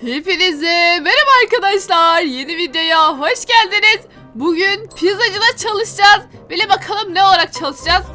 Hepinize merhaba arkadaşlar. Yeni videoya hoş geldiniz. Bugün pizzacıda çalışacağız. Bile bakalım ne olarak çalışacağız.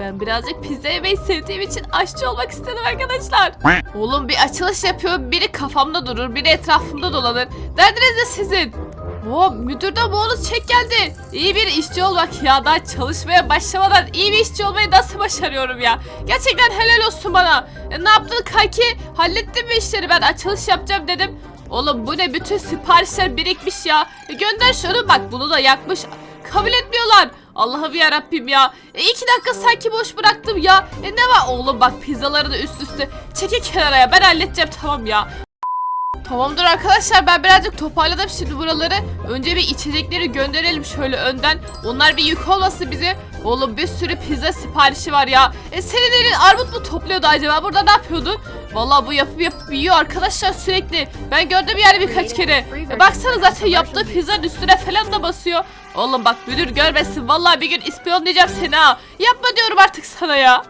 Ben birazcık pizza yemeyi sevdiğim için aşçı olmak istedim arkadaşlar. Oğlum bir açılış yapıyor. Biri kafamda durur, biri etrafımda dolanır. Derdiniz de sizin. Oo, müdürden bonus çek geldi. İyi bir işçi olmak ya. Daha çalışmaya başlamadan iyi bir işçi olmayı nasıl başarıyorum ya. Gerçekten helal olsun bana. E, ne yaptın kanki? Hallettin mi işleri? Ben açılış yapacağım dedim. Oğlum bu ne? Bütün siparişler birikmiş ya. E, gönder şunu bak bunu da yakmış. Kabul etmiyorlar. Allah'ım ya Rabbim ya. E, iki dakika sanki boş bıraktım ya. E ne var? Oğlum bak pizzaları da üst üste. Çekil kenara ya. Ben halledeceğim tamam ya. Tamamdır arkadaşlar ben birazcık toparladım şimdi buraları. Önce bir içecekleri gönderelim şöyle önden. Onlar bir yük olmasın bize. Oğlum bir sürü pizza siparişi var ya. E senin elin armut mu topluyordu acaba? Burada ne yapıyordun? Vallahi bu yapıp yapıp yiyor arkadaşlar sürekli. Ben gördüm yani birkaç kere. E baksana zaten yaptığı pizzanın üstüne falan da basıyor. Oğlum bak müdür görmesin. Vallahi bir gün ispiyonlayacağım seni ha. Yapma diyorum artık sana ya.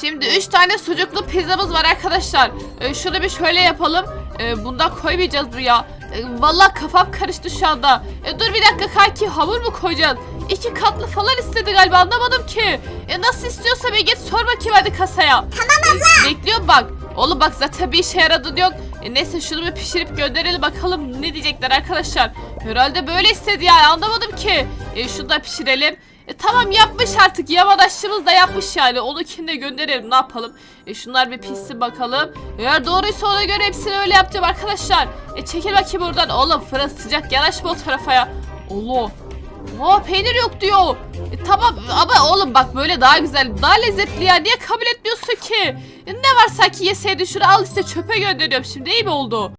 Şimdi 3 tane sucuklu pizzamız var arkadaşlar. E, şunu bir şöyle yapalım. E, bundan koymayacağız bu ya. E, vallahi kafam karıştı şu anda. E, dur bir dakika kanki hamur mu koyacağız? İki katlı falan istedi galiba anlamadım ki. E, nasıl istiyorsa bir git sor bakayım hadi kasaya. Tamam abla. bekliyorum bak. Oğlum bak zaten bir işe yaradı yok. E, neyse şunu bir pişirip gönderelim bakalım ne diyecekler arkadaşlar. Herhalde böyle istedi yani anlamadım ki. E, şunu da pişirelim. E tamam yapmış artık. Yaman aşçımız da yapmış yani. Onu de gönderelim ne yapalım? E şunlar bir pişsin bakalım. Eğer doğruysa ona göre hepsini öyle yapacağım arkadaşlar. E çekil bakayım buradan oğlum fırın sıcak. Yanaşma o tarafa ya. Allah Aa peynir yok diyor. E, Tamam ama oğlum bak böyle daha güzel daha lezzetli ya. Niye kabul etmiyorsun ki? E, Ne var sanki yeseydin şunu al işte çöpe gönderiyorum şimdi. İyi mi oldu?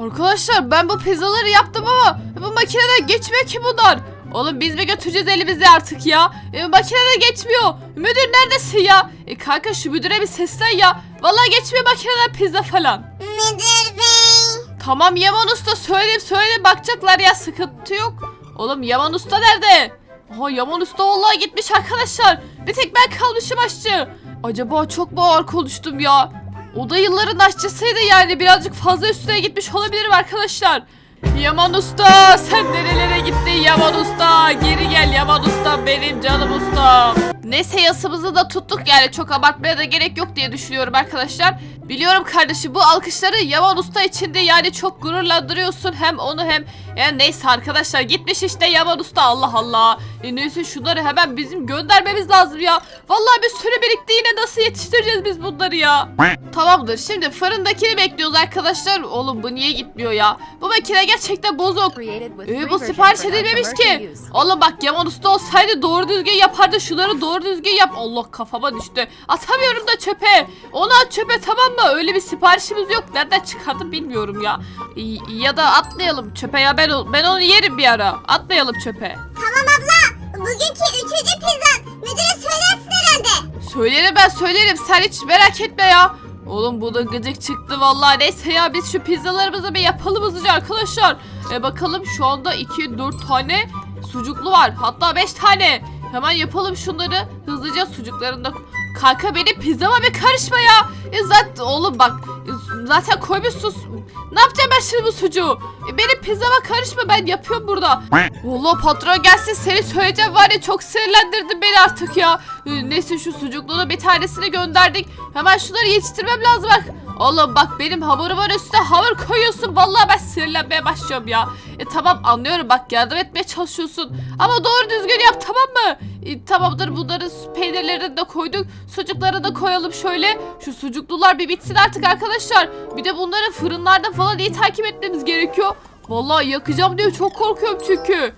Arkadaşlar ben bu pizzaları yaptım ama bu makineden geçmiyor ki bunlar. Oğlum biz mi götüreceğiz elimizi artık ya? E, makinede geçmiyor. Müdür neredesin ya? E, kanka şu müdüre bir seslen ya. Vallahi geçmiyor makineden pizza falan. Müdür bey. Tamam Yaman Usta söyledim söyledim bakacaklar ya sıkıntı yok. Oğlum Yaman Usta nerede? Aha Yaman Usta vallahi gitmiş arkadaşlar. Bir tek ben kalmışım aşçı. Acaba çok mu ağır konuştum ya? O da yılların aşçısıydı yani birazcık fazla üstüne gitmiş olabilirim arkadaşlar. Yaman Usta sen nerelere gittin Yaman Usta? Geri gel Yaman Usta benim canım ustam. Neyse yasımızı da tuttuk yani çok abartmaya da gerek yok diye düşünüyorum arkadaşlar. Biliyorum kardeşim bu alkışları Yaman Usta içinde yani çok gururlandırıyorsun hem onu hem yani neyse arkadaşlar gitmiş işte Yaman Usta Allah Allah. E neyse şunları hemen bizim göndermemiz lazım ya. Vallahi bir sürü birikti yine nasıl yetiştireceğiz biz bunları ya. Tamamdır şimdi fırındakini bekliyoruz arkadaşlar. Oğlum bu niye gitmiyor ya? Bu makine gerçekten bozuk. Ee, bu sipariş edilmemiş ki. Oğlum bak Yaman Usta olsaydı doğru düzgün yapardı. Şunları doğru düzgün yap. Allah kafama düştü. Atamıyorum da çöpe. Onu at çöpe tamam mı? Öyle bir siparişimiz yok. Nereden çıkardım bilmiyorum ya. Ya da atlayalım çöpe ya. Ben, ben onu yerim bir ara. Atlayalım çöpe. Tamam abla. Bugünkü üçüncü pizzan. Müdüre söylersin herhalde. Söylerim ben söylerim. Sen hiç merak etme ya. Oğlum bu da gıcık çıktı vallahi. Neyse ya biz şu pizzalarımızı bir yapalım hızlıca arkadaşlar. E bakalım şu anda 2 4 tane sucuklu var. Hatta 5 tane. Hemen yapalım şunları. Hızlıca sucuklarını da Kanka benim pizzama bir karışma ya. E zaten oğlum bak zaten koymuşsun. Ne yapacağım ben şimdi bu sucuğu? E, benim pizzama karışma ben yapıyorum burada. Valla patron gelsin seni söyleyeceğim var ya çok sinirlendirdin beni artık ya. Neyse şu sucukluğuna bir tanesini gönderdik. Hemen şunları yetiştirmem lazım bak. Oğlum bak benim hamurumun üstüne hamur koyuyorsun. Vallahi ben sinirlenmeye başlıyorum ya. E tamam anlıyorum bak yardım etmeye çalışıyorsun. Ama doğru düzgün yap tamam mı? E, tamamdır bunları peynirlerini de koyduk. Sucukları da koyalım şöyle. Şu sucuklular bir bitsin artık arkadaşlar. Bir de bunları fırınlarda falan iyi takip etmemiz gerekiyor. Vallahi yakacağım diye çok korkuyorum çünkü.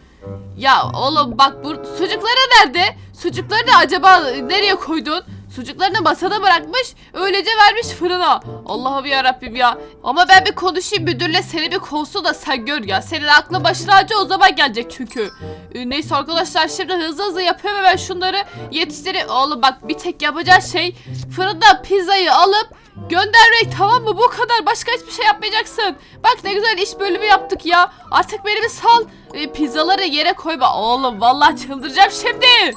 Ya oğlum bak bu sucukları nerede? Sucuklarını acaba nereye koydun? Sucuklarını masada bırakmış, öylece vermiş fırına. Allah'ım ya Rabbim ya. Ama ben bir konuşayım müdürle seni bir kovsun da sen gör ya. Senin aklın başına acı o zaman gelecek çünkü. Ee, neyse arkadaşlar şimdi hızlı hızlı yapıyorum ben şunları yetiştireyim. Oğlum bak bir tek yapacağı şey fırında pizzayı alıp göndermek tamam mı? Bu kadar başka hiçbir şey yapmayacaksın. Bak ne güzel iş bölümü yaptık ya. Artık beni bir sal. Ee, pizzaları yere koyma. Oğlum vallahi çıldıracağım şimdi.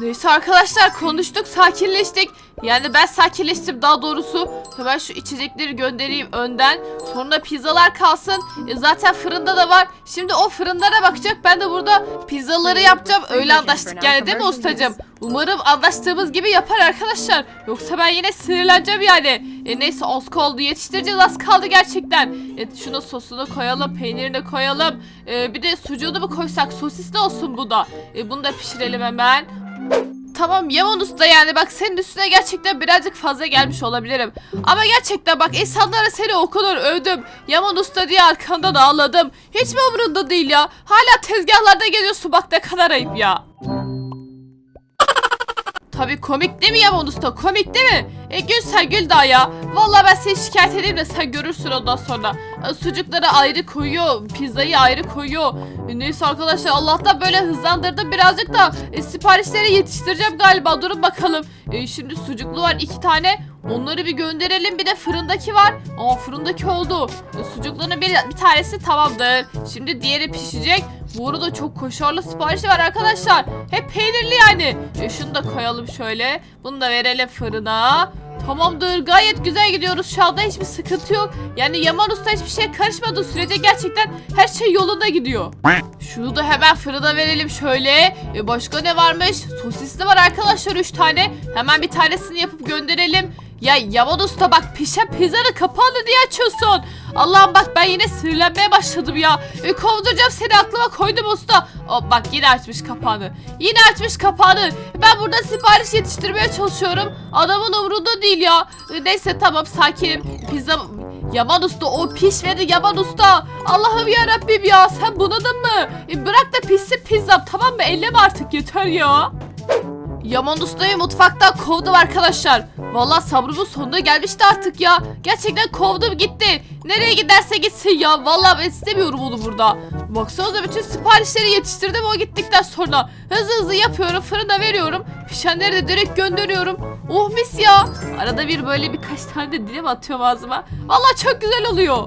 Neyse arkadaşlar konuştuk sakinleştik. Yani ben sakinleştim daha doğrusu. Hemen şu içecekleri göndereyim önden. Sonra pizzalar kalsın. E, zaten fırında da var. Şimdi o fırınlara bakacak. Ben de burada pizzaları yapacağım. Öyle anlaştık yani değil mi ustacığım? Umarım anlaştığımız gibi yapar arkadaşlar. Yoksa ben yine sinirleneceğim yani. E, neyse az kaldı yetiştireceğiz az kaldı gerçekten. E, şunu sosunu koyalım peynirini koyalım. E, bir de sucuğunu mu koysak sosisli olsun bu da. E, bunu da pişirelim hemen. Tamam Yaman Usta yani bak senin üstüne gerçekten birazcık fazla gelmiş olabilirim. Ama gerçekten bak insanlara seni o kadar övdüm. Yaman Usta diye arkandan ağladım. Hiç mi umurunda değil ya? Hala tezgahlarda geziyorsun bak ne kadar ayıp ya. Tabii komik değil mi Yaman Usta? Komik değil mi? E gül sen gül ya. Vallahi ben seni şikayet edeyim de sen görürsün ondan sonra. E, sucukları ayrı koyuyor. Pizzayı ayrı koyuyor. E, neyse arkadaşlar Allah'tan böyle hızlandırdım birazcık da e, siparişleri yetiştireceğim galiba. Durun bakalım. E, şimdi sucuklu var iki tane. Onları bir gönderelim. Bir de fırındaki var. Aa fırındaki oldu. E, sucukların bir, bir tanesi tamamdır. Şimdi diğeri pişecek. Bu arada çok koşarlı siparişi var arkadaşlar. Hep peynirli yani. E, şunu da koyalım şöyle. Bunu da verelim fırına. Tamamdır gayet güzel gidiyoruz şu anda hiçbir sıkıntı yok. Yani Yaman Usta hiçbir şey karışmadığı sürece gerçekten her şey yolunda gidiyor. Şunu da hemen fırına verelim şöyle. E, başka ne varmış? Sosisli var arkadaşlar 3 tane. Hemen bir tanesini yapıp gönderelim. Ya Yaman Usta bak pişen pizzanın kapağını niye açıyorsun? Allah'ım bak ben yine sinirlenmeye başladım ya. E, kovduracağım seni aklıma koydum usta. O, bak yine açmış kapağını. Yine açmış kapağını. Ben burada sipariş yetiştirmeye çalışıyorum. Adamın umurunda değil ya. E, neyse tamam sakinim. Pizza... Yaman Usta o pişmedi Yaman Usta. Allah'ım ya Rabbim ya sen bunadın mı? E, bırak da pişsin pizzam tamam mı? Elleme artık yeter ya. Yaman Usta'yı mutfaktan kovdum arkadaşlar. Vallahi sabrımın sonuna gelmişti artık ya. Gerçekten kovdum gitti. Nereye giderse gitsin ya. Vallahi ben istemiyorum onu burada. Baksanıza bütün siparişleri yetiştirdim o gittikten sonra. Hızlı hızlı yapıyorum fırına veriyorum. Pişenleri de direkt gönderiyorum. Oh mis ya. Arada bir böyle birkaç tane de dilim atıyorum ağzıma. Vallahi çok güzel oluyor.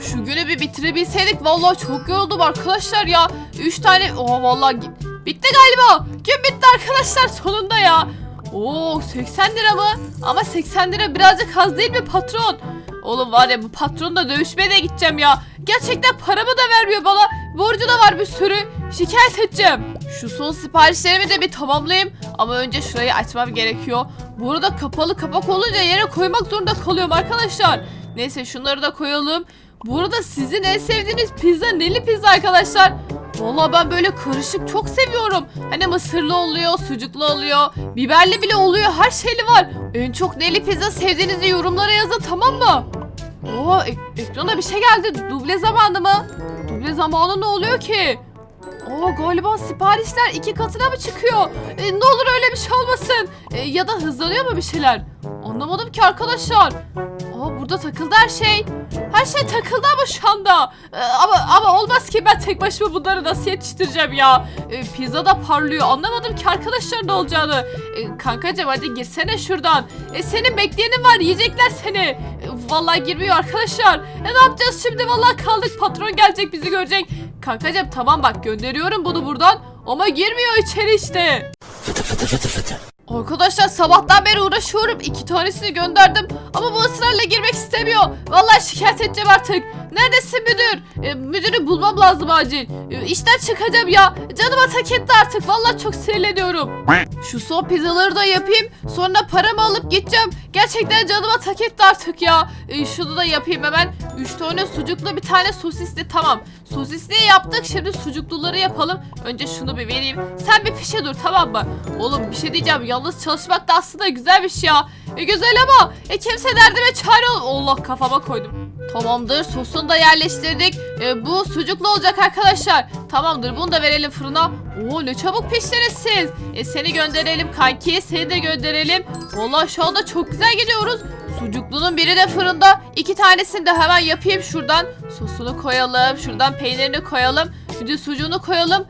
Şu günü bir bitirebilseydik vallahi çok yoruldum arkadaşlar ya. Üç tane oha vallahi gi- bitti galiba. Gün bitti arkadaşlar sonunda ya. Oo 80 lira mı? Ama 80 lira birazcık az değil mi patron? Oğlum var ya bu patronla dövüşmeye de gideceğim ya. Gerçekten paramı da vermiyor bana. Borcu da var bir sürü. Şikayet edeceğim. Şu son siparişlerimi de bir tamamlayayım. Ama önce şurayı açmam gerekiyor. Bu arada kapalı kapak olunca yere koymak zorunda kalıyorum arkadaşlar. Neyse şunları da koyalım. Bu arada sizin en sevdiğiniz pizza neli pizza arkadaşlar? Vallahi ben böyle karışık çok seviyorum. Hani mısırlı oluyor, sucuklu oluyor, biberli bile oluyor, her şeyli var. En çok neli pizza sevdiğinizi yorumlara yazın tamam mı? Oo ek- ekrana bir şey geldi. Duble zamanı mı? Duble zamanı ne oluyor ki? Oo galiba siparişler iki katına mı çıkıyor? E, ne olur öyle bir şey olmasın. E, ya da hızlanıyor mu bir şeyler? Anlamadım ki arkadaşlar. Aa burada takıldı her şey. Her şey takıldı ama şu anda. E, ama ama olmaz ki ben tek başıma bunları nasıl yetiştireceğim ya. E, pizza da parlıyor. Anlamadım ki arkadaşlar ne olacağını. E, kankacığım hadi girsene şuradan. E, senin bekleyenin var yiyecekler seni. E, vallahi girmiyor arkadaşlar. E, ne yapacağız şimdi vallahi kaldık patron gelecek bizi görecek. Kankacığım tamam bak gönderiyorum bunu buradan. Ama girmiyor içeri işte. Arkadaşlar sabahtan beri uğraşıyorum. İki tanesini gönderdim. Ama bu ısrarla girmek istemiyor. Vallahi şikayet edeceğim artık. Neredesin müdür? E, müdürü bulmam lazım acil. E, işten çıkacağım ya. Canıma tak etti artık. Vallahi çok sinirleniyorum. Şu son pizzaları da yapayım. Sonra paramı alıp gideceğim. Gerçekten canıma tak etti artık ya. E, şunu da yapayım hemen. Üç tane sucuklu bir tane sosisli tamam. Sosisliyi yaptık. Şimdi sucukluları yapalım. Önce şunu bir vereyim. Sen bir pişe dur tamam mı? Oğlum bir şey diyeceğim. Yalnız çalışmak da aslında güzel bir şey ya. E güzel ama e, kimse derdime çare ol. Allah kafama koydum. Tamamdır sosunu da yerleştirdik. E, bu sucuklu olacak arkadaşlar. Tamamdır bunu da verelim fırına. Oo ne çabuk piştiniz siz. E, seni gönderelim kanki seni de gönderelim. Vallahi şu anda çok güzel gidiyoruz. Sucuklunun biri de fırında. iki tanesini de hemen yapayım şuradan. Sosunu koyalım. Şuradan peynirini koyalım. Bir de sucuğunu koyalım.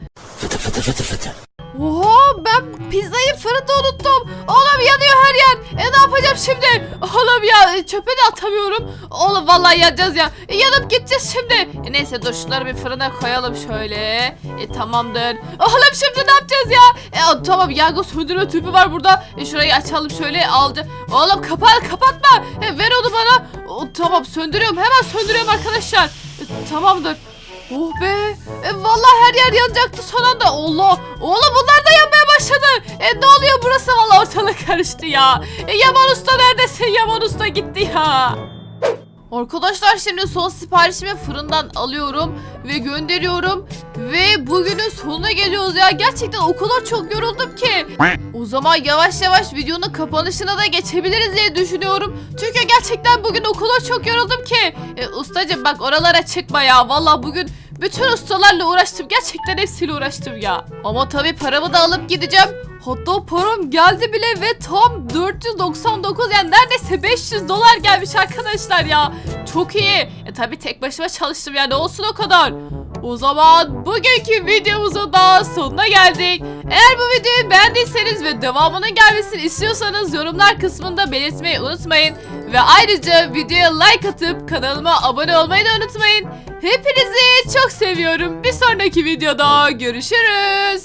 Oha ben pizzayı fırında unuttum. Oğlum yanıyor her yer. E ne yapacağım şimdi? Oğlum ya çöpe de atamıyorum. Oğlum vallahi yanacağız ya. E, yanıp gideceğiz şimdi. E, neyse dur şunları bir fırına koyalım şöyle. E tamamdır. Oğlum şimdi ne yapacağız ya? E tamam yangın söndürme tüpü var burada. E şurayı açalım şöyle aldı. Oğlum kapat kapatma. E, ver onu bana. O, tamam söndürüyorum hemen söndürüyorum arkadaşlar. E, tamamdır. Oh be. E, vallahi her yer yanacaktı son anda. Allah. Oğlum bunlar da yanmaya başladı. E, ne oluyor burası vallahi ortalık karıştı ya. E, Yaman Usta neredesin? Yaman Usta gitti ya. Arkadaşlar şimdi son siparişimi fırından alıyorum ve gönderiyorum. Ve bugünün sonuna geliyoruz ya. Gerçekten o kadar çok yoruldum ki. O zaman yavaş yavaş videonun kapanışına da geçebiliriz diye düşünüyorum. Çünkü gerçekten bugün o kadar çok yoruldum ki. E, ustacım bak oralara çıkma ya. Valla bugün bütün ustalarla uğraştım gerçekten hepsiyle uğraştım ya ama tabii paramı da alıp gideceğim Hatta param geldi bile ve tam 499 yani neredeyse 500 dolar gelmiş arkadaşlar ya. Çok iyi. E tabi tek başıma çalıştım yani olsun o kadar. O zaman bugünkü videomuzun da sonuna geldik. Eğer bu videoyu beğendiyseniz ve devamının gelmesini istiyorsanız yorumlar kısmında belirtmeyi unutmayın. Ve ayrıca videoya like atıp kanalıma abone olmayı da unutmayın. Hepinizi çok seviyorum. Bir sonraki videoda görüşürüz.